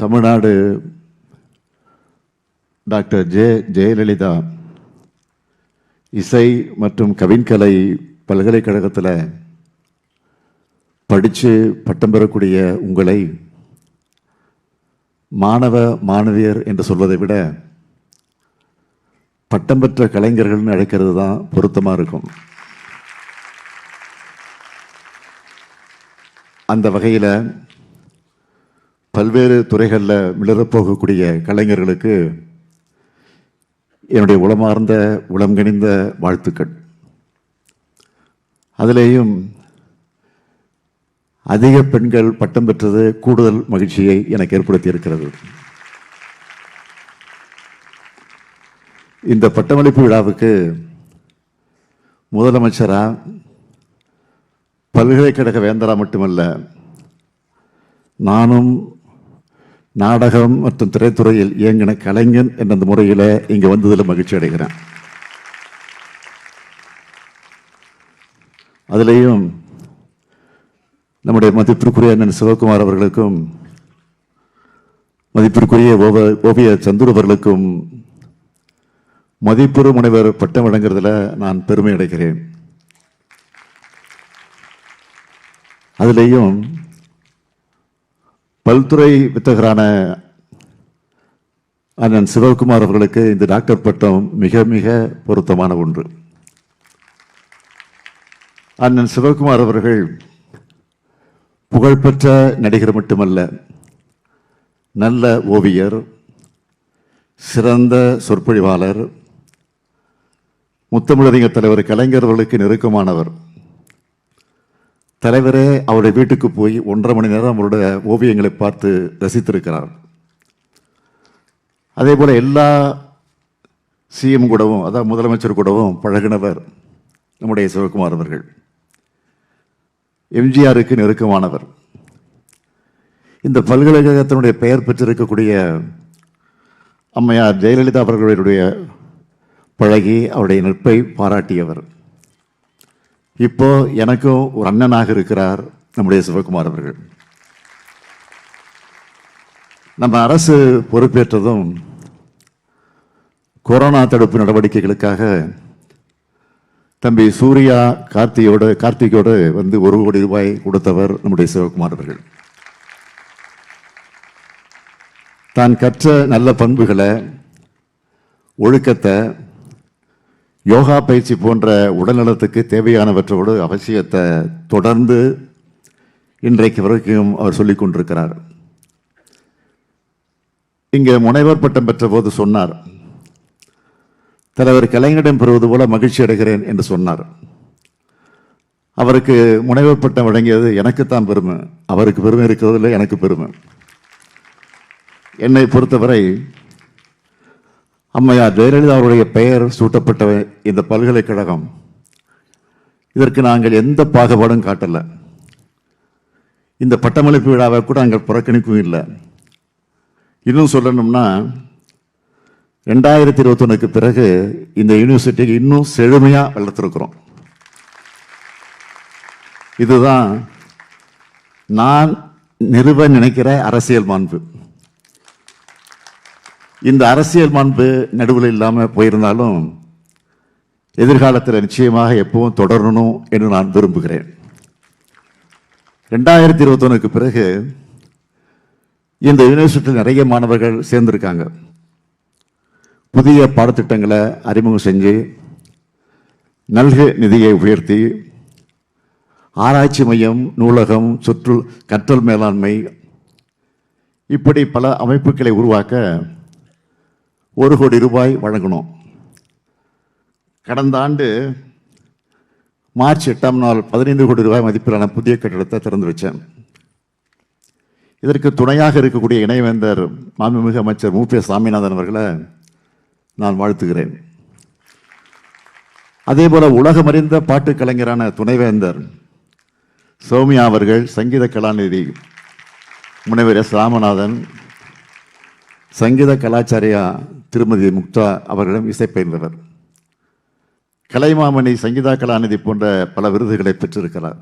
Tamil Nadu doctor J Jayalalithaa இசை மற்றும் கவின்கலை பல்கலைக்கழகத்தில் படித்து பட்டம் பெறக்கூடிய உங்களை மாணவ மாணவியர் என்று சொல்வதை விட பட்டம் பெற்ற கலைஞர்கள்னு அழைக்கிறது தான் பொருத்தமாக இருக்கும். அந்த வகையில் பல்வேறு துறைகளில் மிளறப் போகக்கூடிய கலைஞர்களுக்கு என்னுடைய உளமார்ந்த உளம்கனிந்த வாழ்த்துக்கள். அதிலேயும் அதிக பெண்கள் பட்டம் பெற்றது கூடுதல் மகிழ்ச்சியை எனக்கு ஏற்படுத்தி இருக்கிறது இந்த பட்டமளிப்பு விழாவுக்கு முதலமைச்சராக பல்கலைக்கழக வேந்தரா மட்டுமல்ல நானும் நாடகம் மற்றும் திரைத்துறையில் இயங்கின கலைஞன் என்ற அந்த முறையில் இங்கே வந்ததில் மகிழ்ச்சி அடைகிறேன். அதுலேயும் நம்முடைய மதிப்பிற்குரிய அண்ணன் சிவகுமார் அவர்களுக்கும் மதிப்பிற்குரிய ஓவ- ஓவிய சந்துரு அவர்களுக்கும் மதிப்புறு முனைவர் பட்டம் வழங்குறதுல நான் பெருமை அடைகிறேன். அதுலேயும் பல்துறை வித்தகரான அண்ணன் சிவகுமார் அவர்களுக்கு இந்த டாக்டர் பட்டம் மிக மிக பொருத்தமான ஒன்று. அண்ணன் சிவகுமார் அவர்கள் புகழ்பெற்ற நடிகர் மட்டுமல்ல நல்ல ஓவியர் சிறந்த சொற்பொழிவாளர் முத்தமிழறிஞர் தலைவர் கலைஞர் அவர்களுக்கு நெருக்கமானவர். தலைவரே அவருடைய வீட்டுக்கு போய் ஒன்றரை மணி நேரம் அவருடைய ஓவியங்களை பார்த்து ரசித்திருக்கிறார். அதே போல் எல்லா சிஎம் கூடவும் அதாவது முதலமைச்சர் கூடவும் பழகினவர் நம்முடைய சிவகுமார் அவர்கள். எம்ஜிஆருக்கு நெருக்கமானவர். இந்த பல்கலைக்கழகத்தினுடைய பெயர் பெற்றிருக்கக்கூடிய அம்மையார் ஜெயலலிதா அவர்களுடைய பழகி அவருடைய நட்பை பாராட்டியவர். இப்போ எனக்கும் ஒரு அண்ணனாக இருக்கிறார் நம்முடைய சிவகுமார் அவர்கள். நம்ம அரசு பொறுப்பேற்றதும் கொரோனா தடுப்பு நடவடிக்கைகளுக்காக தம்பி சூர்யா கார்த்தியோடு கார்த்திகோடு வந்து ஒரு கோடி ரூபாய் கொடுத்தவர் நம்முடைய சிவகுமார் அவர்கள். தான் கற்ற நல்ல பண்புகளை ஒழுக்கத்தை யோகா பயிற்சி போன்ற உடல்நலத்துக்கு தேவையானவற்றோடு அவசியத்தை தொடர்ந்து இன்றைக்கு வரைக்கும் அவர் சொல்லிக் கொண்டிருக்கிறார். இங்கே முனைவர் பட்டம் பெற்ற போது சொன்னார் தலைவர் கலைஞரிடம் பெறுவது போல மகிழ்ச்சி அடைகிறேன் என்று சொன்னார். அவருக்கு முனைவர் பட்டம் வழங்கியது எனக்குத்தான் பெருமை. அவருக்கு பெருமை இருக்கிறதுல எனக்கு பெருமை. என்னை பொறுத்தவரை அம்மையார் ஜெயலலிதா அவருடைய பெயர் சூட்டப்பட்ட இந்த பல்கலைக்கழகம். இதற்கு நாங்கள் எந்த பாகுபாடும் காட்டலை. இந்த பட்டமளிப்பு விழாவை கூட நாங்கள் புறக்கணிக்கவும் இல்லை. இன்னும் சொல்லணும்னா ரெண்டாயிரத்தி இருபத்தொன்னுக்கு பிறகு இந்த யூனிவர்சிட்டிக்கு இன்னும் செழுமையாக வளர்த்துருக்குறோம். இதுதான் நான் நிறுவ நினைக்கிற அரசியல் மாண்பு. இந்த அரசியல் மாண்பு நடுவில் இல்லாமல் போயிருந்தாலும் எதிர்காலத்தில் நிச்சயமாக எப்பவும் தொடரணும் என்று நான் விரும்புகிறேன். ரெண்டாயிரத்தி இருபத்தொன்னுக்கு பிறகு இந்த யூனிவர்சிட்டியில் நிறைய மாணவர்கள் சேர்ந்திருக்காங்க. புதிய பாடத்திட்டங்களை அறிமுகம் செஞ்சு நல்கு நிதியை உயர்த்தி ஆராய்ச்சி மையம் நூலகம் சுற்று கற்றல் மேலாண்மை இப்படி பல அமைப்புகளை உருவாக்க ஒரு கோடி ரூபாய் வழங்கணும். கடந்த ஆண்டு மார்ச் எட்டாம் நாள் பதினைந்து கோடி ரூபாய் மதிப்பிலான புதிய கட்டிடத்தை திறந்து வச்சேன். இதற்கு துணையாக இருக்கக்கூடிய இணைவேந்தர் மாண்புமிகு அமைச்சர் மு. பி. சாமிநாதன் அவர்களை நான் வாழ்த்துகிறேன். அதே போல உலகமறிந்த பாட்டு கலைஞரான துணைவேந்தர் சௌமியா அவர்கள் சங்கீத கலாநிதி முனைவர் எஸ். ராமநாதன் சங்கீத கலாச்சாரியா திருமதி முக்தா அவர்களிடம் இசை பயின்றவர். கலைமாமணி சங்கீதா கலாநிதி போன்ற பல விருதுகளை பெற்றிருக்கிறார்.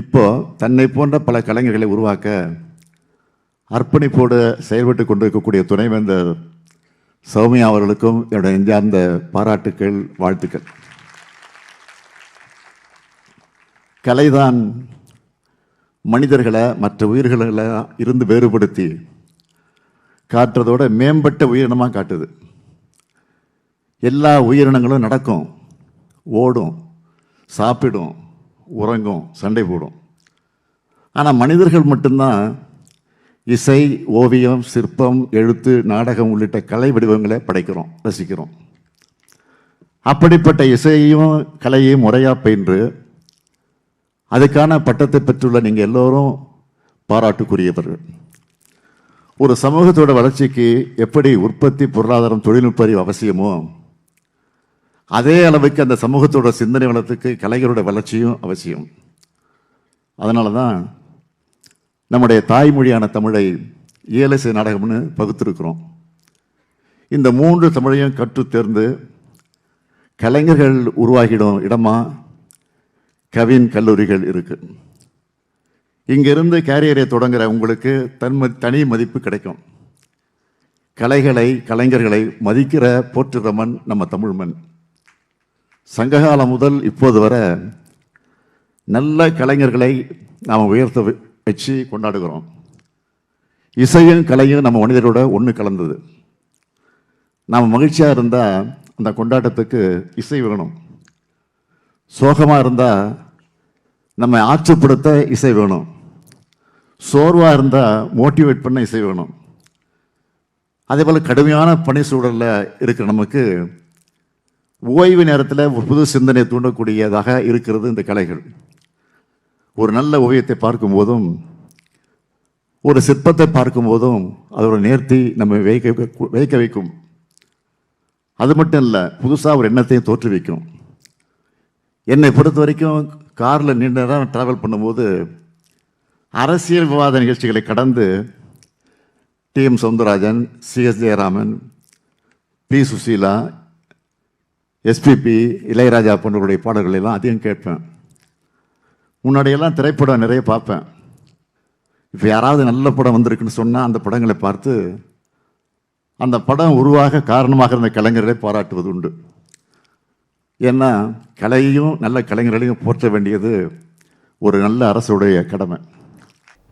இப்போ தன்னை போன்ற பல கலைஞர்களை உருவாக்க அர்ப்பணிப்போடு செயல்பட்டு கொண்டிருக்கக்கூடிய துணைவேந்தர் சௌமியா அவர்களுக்கும் என்னுடைய நெஞ்சார்ந்த பாராட்டுக்கள் வாழ்த்துக்கள். கலைதான் மனிதர்களை மற்ற உயிர்களை இருந்து வேறுபடுத்தி காட்டுறதோட மேம்பட்ட உயிரினமாக காட்டுது. எல்லா உயிரினங்களும் நடக்கும். ஓடும். சாப்பிடும். உறங்கும். சண்டை போடும். ஆனால் மனிதர்கள் மட்டும்தான் இசை ஓவியம் சிற்பம் எழுத்து நாடகம் உள்ளிட்ட கலை வடிவங்களை படைக்கிறோம் ரசிக்கிறோம். அப்படிப்பட்ட இசையையும் கலையையும் முறையாக பயின்று அதுக்கான பட்டத்தை பெற்றுள்ள நீங்கள் எல்லோரும் பாராட்டுக்குரியவர்கள். ஒரு சமூகத்தோட வளர்ச்சிக்கு எப்படி உற்பத்தி பொருளாதாரம் தொழில்நுட்ப அறிவு அவசியமோ அதே அளவுக்கு அந்த சமூகத்தோட சிந்தனை வளத்துக்கு கலைஞரோட வளர்ச்சியும் அவசியம். அதனால தான் நம்முடைய தாய்மொழியான தமிழை இயலிசை நாடகம்னு பகுத்திருக்கிறோம். இந்த மூன்று தமிழையும் கற்றுத் தேர்ந்து கலைஞர்கள் உருவாகிடும் இடமா கவின் கல்லூரிகள் இருக்குது இங்கிருந்து கேரியரை தொடங்குற உங்களுக்கு தன் தனி மதிப்பு கிடைக்கும். கலைகளை கலைஞர்களை மதிக்கிற போற்றுற மண் நம்ம தமிழ் மண். சங்ககாலம் முதல் இப்போது வரை நல்ல கலைஞர்களை நாம் உயர்த்த வச்சு கொண்டாடுகிறோம். இசையும் கலையும் நம்ம மனிதரோட ஒன்று கலந்தது. நாம் மகிழ்ச்சியாக இருந்தால் அந்த கொண்டாட்டத்துக்கு இசை வேணும். சோகமாக இருந்தால் நம்மை ஆற்றுப்படுத்த இசை வேணும். சோர்வாக இருந்தால் மோட்டிவேட் பண்ண இசை வேணும். அதே போல் கடுமையான பணி சூழலில் இருக்கிற நமக்கு ஓய்வு நேரத்தில் ஒரு புது சிந்தனை தூண்டக்கூடியதாக இருக்கிறது இந்த கலைகள். ஒரு நல்ல ஓவியத்தை பார்க்கும்போதும் ஒரு சிற்பத்தை பார்க்கும்போதும் அதோட நேர்த்தி நம்ம வைக்க வைக்க வைக்கும். அது மட்டும் இல்லை புதுசாக ஒரு எண்ணத்தையும் தோற்றுவிக்கும். என்னை பொறுத்த வரைக்கும் காரில் நீண்ட நேரம் ட்ராவல் பண்ணும்போது அரசியல் விவாத நிகழ்ச்சிகளை கடந்து T M Soundararajan C S Jayaraman P Susheela SPB Ilaiyaraaja போன்றவருடைய பாடல்களெல்லாம் அதிகம் கேட்பேன். முன்னாடியெல்லாம் திரைப்படம் நிறைய பார்ப்பேன். இப்போ யாராவது நல்ல படம் வந்திருக்குன்னு சொன்னால் அந்த படங்களை பார்த்து அந்த படம் உருவாக காரணமாக இருந்த கலைஞர்களை பாராட்டுவது உண்டு. ஏன்னா கலையையும் நல்ல கலைஞர்களையும் போற்ற வேண்டியது ஒரு நல்ல அரசுடைய கடமை.